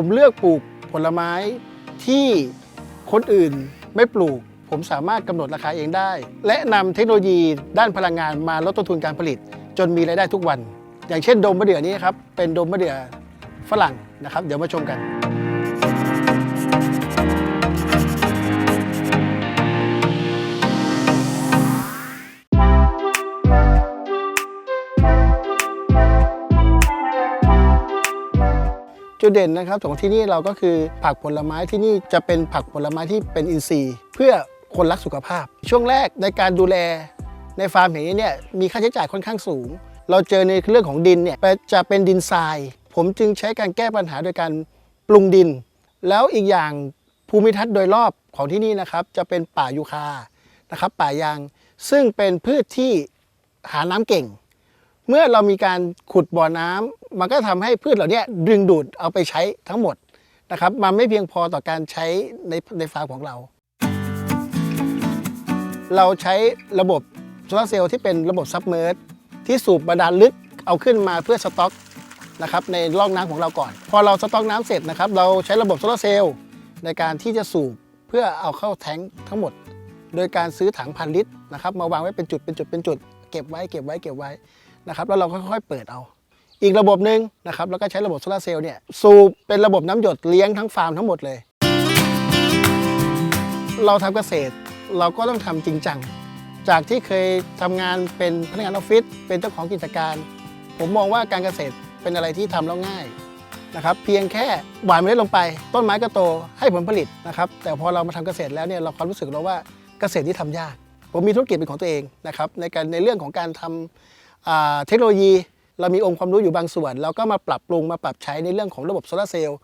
ผมเลือกปลูกผลไม้ที่คนอื่นไม่ปลูก ผมสามารถกำหนดราคาเองได้ และนำเทคโนโลยีด้านพลังงานมาลดต้นทุนการผลิต จนมีรายได้ทุกวัน อย่างเช่นโดมมะเดื่อนี้ครับเป็นโดมมะเดื่อฝรั่งนะครับ เดี๋ยวมาชมกัน จุดเด่นนะครับของที่นี่เราก็คือผักผลไม้ที่นี่จะเป็นผักผลไม้ที่เป็นอินทรีย์ เพื่อคนรักสุขภาพ ช่วงแรกในการดูแลในฟาร์มแห่งนี้เนี่ยมีค่าใช้จ่ายค่อนข้างสูง เราเจอในเรื่องของดินเนี่ยจะเป็นดินทราย ผมจึงใช้การแก้ปัญหาโดยการปรุงดิน แล้วอีกอย่างภูมิทัศน์โดยรอบของที่นี่นะครับจะเป็นป่ายูคานะครับป่ายาง ซึ่งเป็นพืชที่หาน้ำเก่ง เมื่อเรามีการขุดบ่อน้ำมันก็ทำให้พืชเหล่านี้ดึงดูดเอาไปใช้ทั้งหมดนะครับ มันไม่เพียงพอต่อการใช้ในในฟาร์มของเรา เราใช้ระบบโซลาร์เซลล์ที่เป็นระบบซับเมอร์สที่สูบบาดาลลึกเอาขึ้นมาเพื่อสต็อกนะครับในร่องน้ำของเราก่อน พอเราสต็อกน้ำเสร็จนะครับ เราใช้ระบบโซลาร์เซลล์ในการที่จะสูบเพื่อเอาเข้าแทงทั้งหมด โดยการซื้อถังพันลิตรนะครับมาวางไว้เป็นจุดเป็นจุดเป็นจุด เก็บไว้เก็บไว้เก็บไว้ นะครับแล้วเราก็ค่อยๆเปิดเอา อีกระบบหนึ่งนะครับแล้วก็ใช้ระบบโซลาเซลล์เนี่ยสูบเป็นระบบน้ำหยดเลี้ยงทั้งฟาร์มทั้งหมดเลย เราทำเกษตรเราก็ต้องทำจริงจังจากที่เคยทำงานเป็นพนักงานออฟฟิศเป็นเจ้าของกิจการ ผมมองว่าการเกษตรเป็นอะไรที่ทำแล้วง่ายนะครับเพียงแค่หว่านเมล็ดลงไป ต้นไม้ก็โตให้ผลผลิตนะครับแต่พอเรามาทำเกษตรแล้วเนี่ยเราความรู้สึกเราว่าเกษตรที่ทำยาก ผมมีธุรกิจเป็นของตัวเองนะครับในการในเรื่องของการทำอ่า เทคโนโลยี เรามีองค์ความรู้อยู่บางส่วน เราก็มาปรับปรุงมาปรับใช้ในเรื่องของระบบโซลาร์เซลล์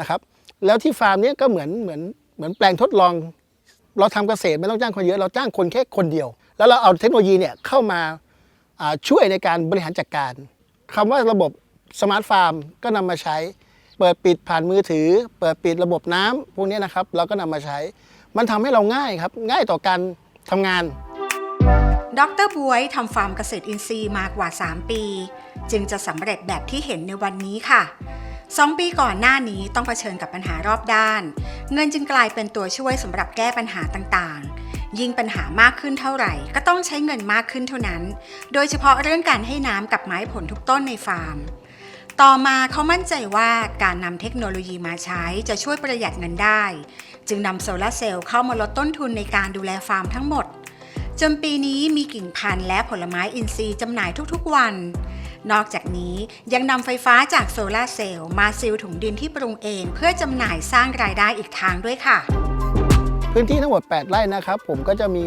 นะครับแล้วที่ฟาร์มนี้ก็เหมือนเหมือนเหมือนแปลงทดลอง เราทำเกษตรไม่ต้องจ้างคนเยอะเราจ้างคนแค่คนเดียว แล้วเราเอาเทคโนโลยีเนี่ยเข้ามาช่วยในการบริหารจัดการคำว่าระบบสมาร์ทฟาร์มก็นำมาใช้ เปิดปิดผ่านมือถือ เปิดปิดระบบน้ำพวกนี้นะครับ เราก็นำมาใช้ มันทำให้เราง่ายครับ ง่ายต่อการทำงาน ดรบวยทำฟาร์มเกษตรอินทรีย์มากว่า 3 ปี จึงจะสำเร็จแบบที่เห็นในวันนี้ค่ะ 2 ปีก่อนหน้านี้ต้องเผชิญกับปัญหารอบด้าน เงินจึงกลายเป็นตัวช่วยสำหรับแก้ปัญหาต่างๆ ยิ่งปัญหามากขึ้นเท่าไหร่ ก็ต้องใช้เงินมากขึ้นเท่านั้น โดยเฉพาะเรื่องการให้น้ำกับไม้ผลทุกต้นในฟาร์มต่อมาเขามั่นใจว่าการนำเทคโนโลยีมาใช้จะช่วยประหยัดเงินได้ จึงนำโซลาร์เซลล์เข้ามาลดต้นทุนในการดูแลฟาร์มทั้งหมด จนปีนี้มีกิ่งพันธุ์และผลไม้อินทรีย์จำหน่ายทุกๆวัน นอกจากนี้ยังนำไฟฟ้าจากโซลาเซลล์มาซีลถุงดินที่ปรุงเองเพื่อจำหน่ายสร้างรายได้อีกทางด้วยค่ะ พื้นที่ทั้งหมด 8 ไร่นะครับ ผมก็จะมี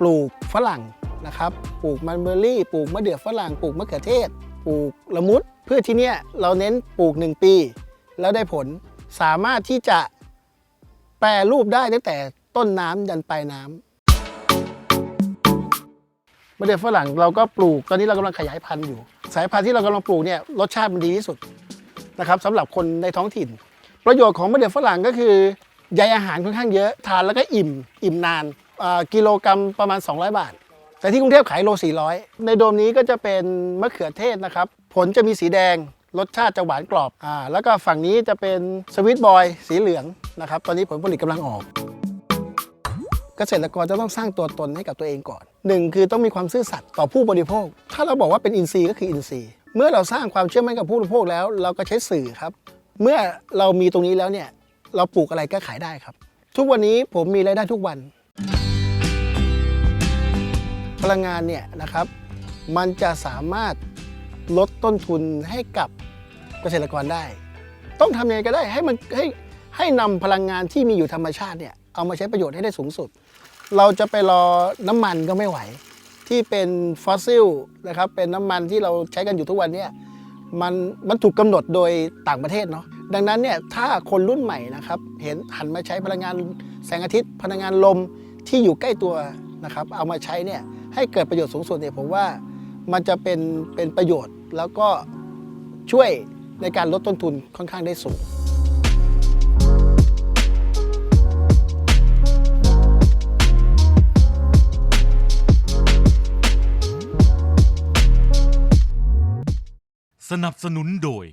ปลูกฝรั่งนะครับ ปลูกมันเบอร์รี่ ปลูกมะเดื่อฝรั่ง ปลูกมะเขือเทศ ปลูกละมุด เพื่อที่เนี้ยเราเน้นปลูก 1 ปี แล้วได้ผล สามารถที่จะแปรรูปได้ตั้งแต่ต้นน้ำยันปลายน้ำ มะเดื่อฝรั่งเราก็ปลูกตอนนี้เรากำลังขยายพันธุ์อยู่ สายพันธุ์ที่เรากำลังปลูกเนี่ยรสชาติมันดีที่สุดนะครับสำหรับคนในท้องถิ่น ประโยชน์ของมะเดื่อฝรั่งก็คือใยอาหารค่อนข้างเยอะทานแล้วก็อิ่ม อิ่มนานกิโลกรัมประมาณ 200 บาท แต่ที่กรุงเทพขายโล 400 ในโดมนี้ก็จะเป็นมะเขือเทศนะครับ ผลจะมีสีแดง รสชาติจะหวานกรอบอ่าแล้วก็ฝั่งนี้จะเป็นสวิตบอย สีเหลืองนะครับ ตอนนี้ผลผลิตกำลังออก เกษตรกรจะต้องสร้างตัวตนให้กับตัวเองก่อนหนึ่งคือต้องมีความซื่อสัตย์ต่อผู้บริโภค ถ้าเราบอกว่าเป็นอินทรีย์ก็คืออินทรีย์ เมื่อเราสร้างความเชื่อมั่นกับผู้บริโภคแล้ว เราก็ใช้สื่อครับ เมื่อเรามีตรงนี้แล้วเนี่ยเราปลูกอะไรก็ขายได้ครับ ทุกวันนี้ผมมีรายได้ทุกวัน พลังงานเนี่ยนะครับ มันจะสามารถลดต้นทุนให้กับเกษตรกรได้ ต้องทำยังไงก็ได้ให้มันให้ให้นำพลังงานที่มีอยู่ธรรมชาติเนี่ย เอามาใช้ประโยชน์ให้ได้สูงสุด เราจะไปรอน้ำมันก็ไม่ไหว ที่เป็นฟอสซิลนะครับเป็นน้ำมันที่เราใช้กันอยู่ทุกวันเนี่ยมันมันถูกกำหนดโดยต่างประเทศเนาะดังนั้นเนี่ยถ้าคนรุ่นใหม่นะครับเห็นหันมาใช้พลังงานแสงอาทิตย์ พลังงานลมที่อยู่ใกล้ตัวนะครับเอามาใช้เนี่ยให้เกิดประโยชน์สูงสุดเนี่ยผมว่ามันจะเป็นเป็นประโยชน์แล้วก็ช่วยในการลดต้นทุนค่อนข้างได้สูง สนับสนุนโดย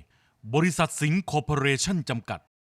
บริษัทสิงห์คอร์ปอเรชั่นจำกัด